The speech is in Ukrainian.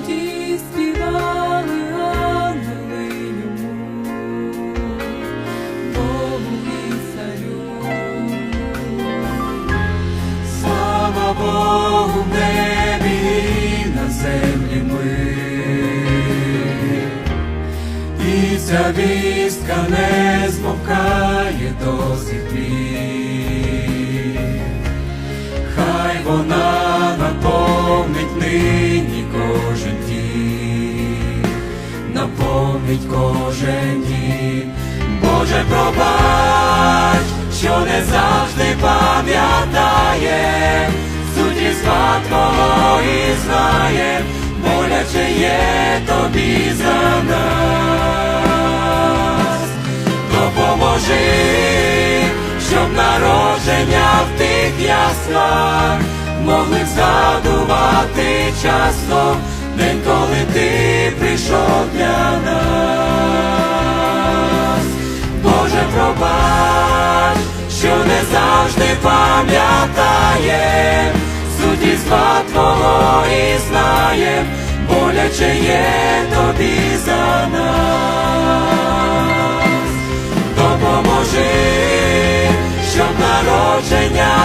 тоді співали ангели йому, Богу і царю. Слава Богу в небі на землі мир. І ця вістка не змовкає до сих пір. Хай вона наповнить нині дім, наповнить кожен дім. Боже, пробач, що не завжди пам'ятає, суті Твого і знає, боляче є тобі за нас. Допоможи, щоб народження в тих яслах могли часто день, коли ти прийшов для нас. Боже, пробач, що не завжди пам'ятає, суті Твого і знає, боляче є тобі за нас. Допоможи, щоб народження